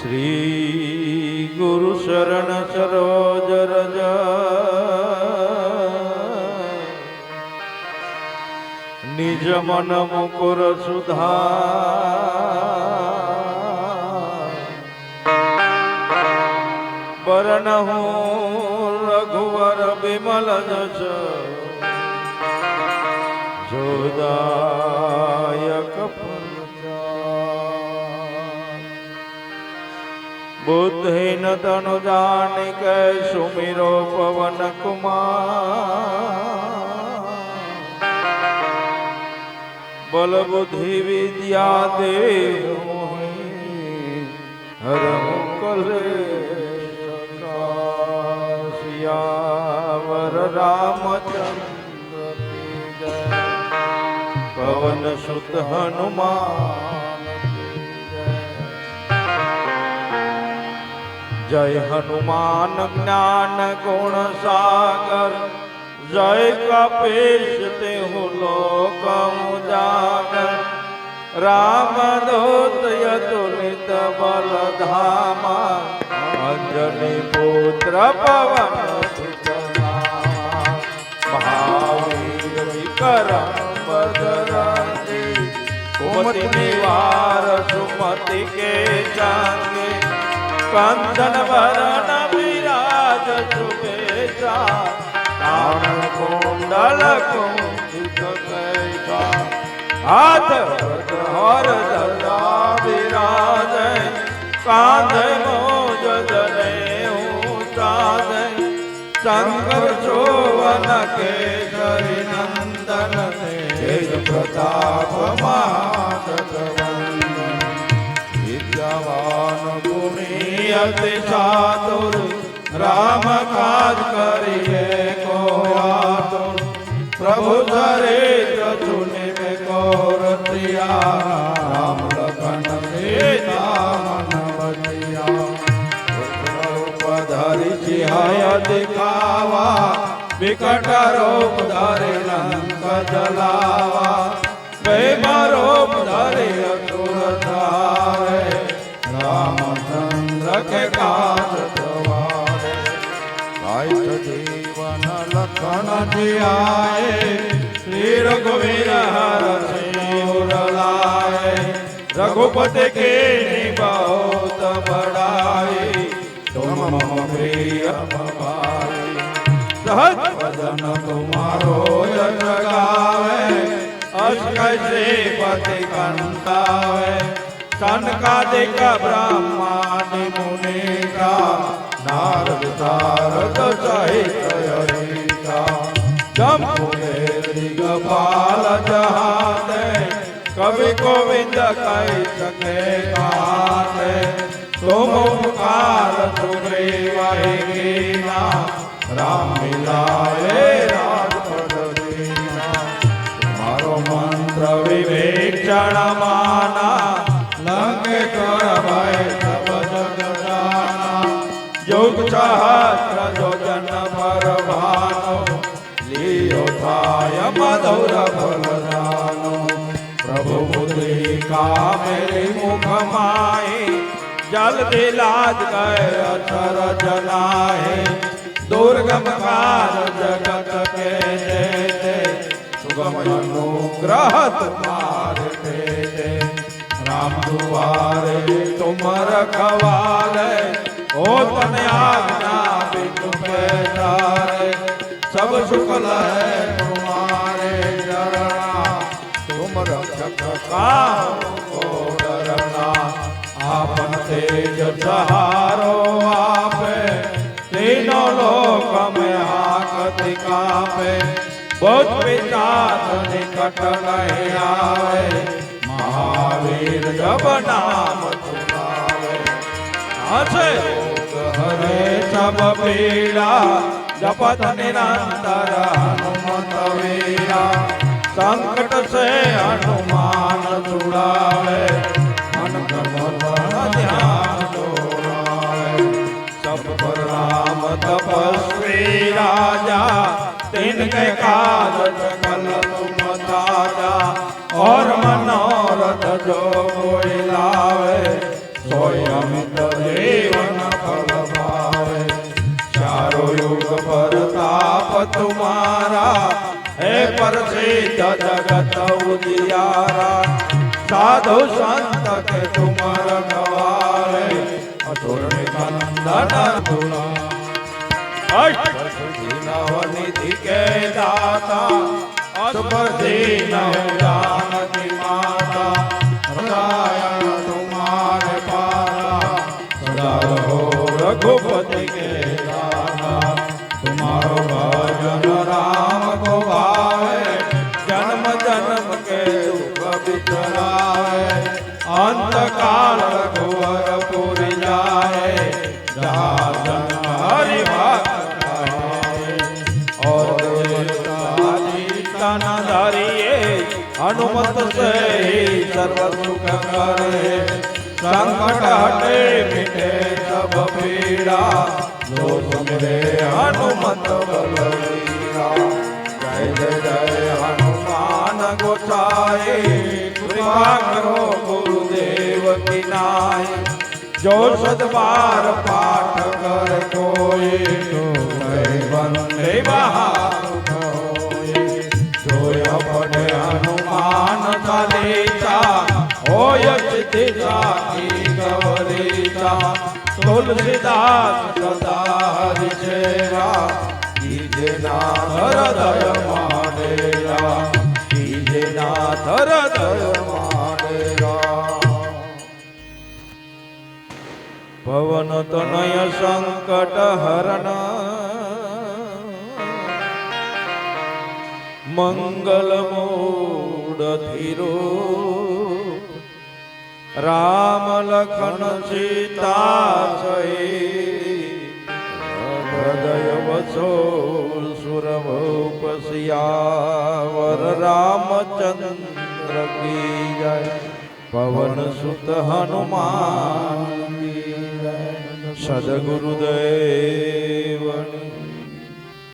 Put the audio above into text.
શ્રી ગુરુ શરણ સરોજ રજ. નિજ મન મુકુર સુધા. પરણ હું રઘુવર બિમલ જશ બુદ્ધિન તનુ જાનિક સુમિરો પવન કુમાર. બલ બુદ્ધિ વિદ્યા દેવ હર કલે સિયાવર રામચંદ્ર કી પવન સુત હનુમાન. જય હનુમાન જ્ઞાન ગુણ સાગર, જય કપેશ તે લોક ઉજાગર. રામ દૂત યતુલિત બલ ધામા અંજલિ પુત્ર પવન મહાવીર કુમતિ નિવાર સુમતિ કે જાંગે કંચન વરણ વિરાજ સુબેશા કાન કુંડલ કુંજિત કૈસા હાથ હર દલા વિરાજ કાંધ મોજ જને ઊંચાજે શંકર શોભન કેસરી નંદન તેજ પ્રતાપ મહાજગવંદન गुणी चातुर, राम काज करिए को आतुर। प्रभु चरित चुनि में गौर प्रिया, राम लखन सीता मन बतिया। धरि जिहय दिखावा, विकट रूप धरि लंक जलावा। वैम रूप धरि अतुर धावा માટે આય શ્રી રઘુવીર હરસિંહ રઘુપતિ કે બહુત બડાઈ તુમ મમ પ્રિય ભવાઈ સહજ ભજન તુમારો જગાવે અષ્ટ શ્રી પતિ કંતાવે સનકાદિક બ્રહ્માદિ મુનિ નારદ તારદ સહિત જંબુલેરી ગોપાલ જહાને કવિ ગોવિંદ કહી શકે ગાને તુમ ઉપકાર તુમે વાહે ગીના રામ મિલાએ રાજ પદ દીના. મારો મંત્ર વિવેક જણામાં गौरव बदानो प्रभु का मेरे मुख माए, जल दिलाज गए, अथर जलाए। दुर्गम कार जगत के देते, सुगम अनुग्रह तुम्हारे देते। राम दुआरे तुम रखवाले, ओ तन आज्ञा बिन सब सुख है चरणा तुम रक्षक काहू को डरना आपन तेज सहारो आपे तीनों लोक में हाकति कापे बहुत पिता निकट नहीं आवे महावीर जब नाम सुनावे हसे रोग हरे सब पीड़ा जपत निरंतर हनुमत वीरा સંકટ સે હનુમાન છોડાવે મન ધર્મ ધ્યાન દોરાવે સબ પર રામ, તપસ્વી રાજા તિન કે કાજ જગલ તુમ તાજા ઓર મનોરથ જો કોઈ લાવે સોય અમિત જીવન ફળ ભાવે. ચારો યુગ પર તાપ તુમારા પ્રસિદ્ધ જગત ઉદિયારા સાધુ સંત કે તુમર ગવારે અસુર નિકંદન તુલા નિધિ કે દાતા અષ્ટપદી જાનકી માતા હૃદય તુમારે પારા સદા રહો રઘુપતિ કાળ ઘોર પૂરી જાય દાદન હરિ ભક્ત ઓર ધારીએ હનુમત સે સર્વ સુખ કરે સંકટ હટે મિટે તબ પીડા લોક મિલે હનુમત બલવીરા જય જય જય હનુમાન ગોસાઈ કૃપા કરો ગુરુ માય જો સદવાર પાઠ કરે કોઈ તો વંદે જોય પડે હનુમાન ચાલીસા હોય ચિતિલાની ગવરીતા તુલસીદાસ સદા હરિ કીજે ના હૃદય માનેરા કીજે ના ધર પવન તનય સંકટ હરણ. મંગલ મૂડ ધીરો રામ લખન સીતા હૃદય વસો સુરભૂપ સિયાવર રામચંદ્ર કી જય. પવન સુત હનુમાન કી જય. સદગુરુદેવ